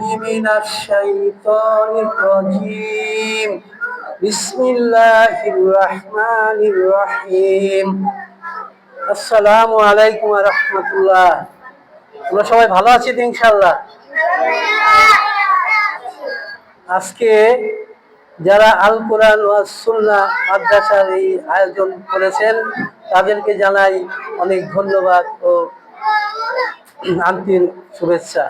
من الشيطان الرجيم بسم الله الرحمن الرحيم আসসালামু আলাইকুম রহমতুল্লাহ আমরা সবাই ভালো আছি তো ইনশাল্লাহ আজকে যারা আল কোরআন ও সুন্না মাদ্রাসার এই আয়োজন করেছেন তাদেরকে জানাই অনেক ধন্যবাদ ও আন্তরিক শুভেচ্ছা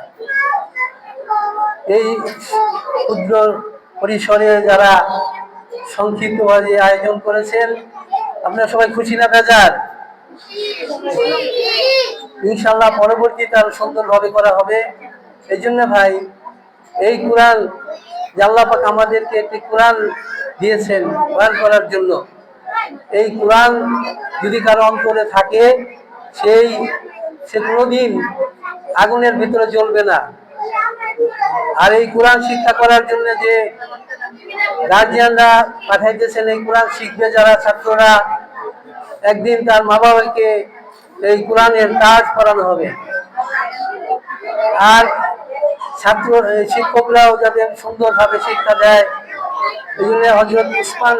এই ক্ষুদ্র পরিসরে যারা সংক্ষিপ্তভাবে আয়োজন করেছেন, আপনারা সবাই খুশি না বেজার? ইনশাল্লাহ পরবর্তীতে আরও সুন্দরভাবে করা হবে। এই জন্য ভাই, এই কোরআন জাল্লা পাক আমাদেরকে একটি কোরআন দিয়েছেন কোরআন করার জন্য। এই কোরআন যদি কারও অন্তরে থাকে, সেই, সে কোনোদিন আগুনের ভিতরে জ্বলবে না। আর এই কোরআন শিক্ষা করার জন্য যে গার্জিয়ানরা পাঠাইতেছেন, এই কোরআন শিখবে যারা ছাত্ররা, একদিন তার মা বাবাকে এই কোরআনের কাজ করানো হবে। আর ছাত্র শিক্ষকরাও যাতে সুন্দরভাবে শিক্ষা দেয়, এই জন্য হজরত উসমান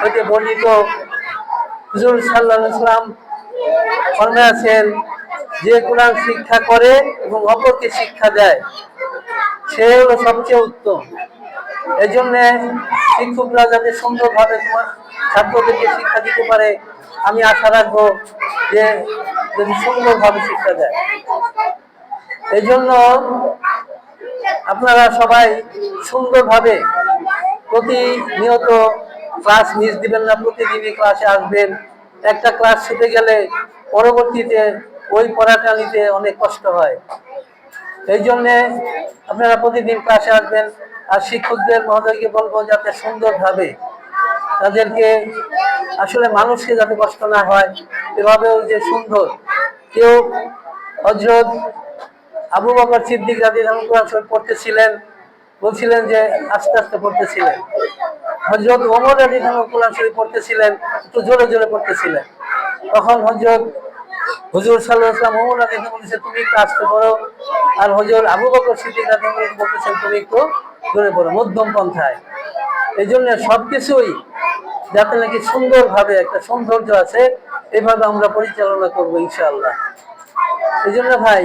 হইতে বর্ণিত। হুজুর সাল্লাহ ইসলাম ফর্মে আছেন যে কোরআন শিক্ষা করে এবং অপরকে শিক্ষা দেয়। সে হলো সবচেয়ে উত্তম। এই জন্য শিক্ষকরা যাতে সুন্দরভাবে তোমার ছাত্রদেরকে শিক্ষা দিতে পারে, আমি আশা রাখব যে যদি সুন্দরভাবে শিক্ষা দেয়। এই জন্য আপনারা সবাই সুন্দরভাবে প্রতিনিয়ত ক্লাস মিস দিবেন না, প্রতিদিনই ক্লাসে আসবেন। একটা ক্লাস ছুটে গেলে পরবর্তীতে ওই পড়াটা নিতে অনেক কষ্ট হয়। এই জন্যে আপনারা প্রতিদিন ক্লাসে আসবেন আর শিক্ষকদের মহোদয়কে বলব যাতে সুন্দরভাবে তাদেরকে আসলে মানুষকে যাতে কষ্ট না হয় এভাবেও যে সুন্দর কেউ হজরত আবু বকর সিদ্দিক রাজি শরীফ পড়তেছিলেন, বলছিলেন যে আস্তে আস্তে পড়তেছিলেন। হজরত ওমর রাজি শরীফ পড়তেছিলেন, একটু জোরে জোরে পড়তেছিলেন। তখন হজরত হুজুর সাল্লাহ ইসলাম ওমর বলেছে, তুমি একটু আসতে পড়ো আর হজর আবু বকর সিদ্দিক বলতেছেন তুমি একটু জোরে পড়ো, মধ্যম পন্থায়। এই জন্য সবকিছুই যাতে নাকি সুন্দরভাবে একটা সৌন্দর্য আছে, এভাবে আমরা পরিচালনা করব ইনশাআল্লাহ। এই জন্য ভাই,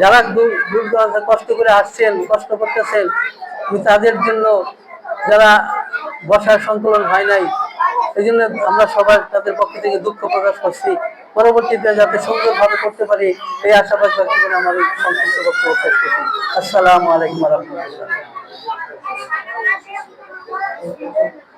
যারা দূর দূর কষ্ট করে আসছেন, কষ্ট করতেছেন, তাদের জন্য যারা বসার সংকলন হয় নাই এই জন্য আমরা সবাই তাদের পক্ষ থেকে দুঃখ প্রকাশ করছি। পরবর্তীতে যাতে সুন্দরভাবে করতে পারি, এই আশাবাদ ব্যক্তি করে আমাদের সংক্ষিপ্ত বক্তব্য প্রকাশ করছি। আসসালামু আলাইকুম রহমতুল্লাহ।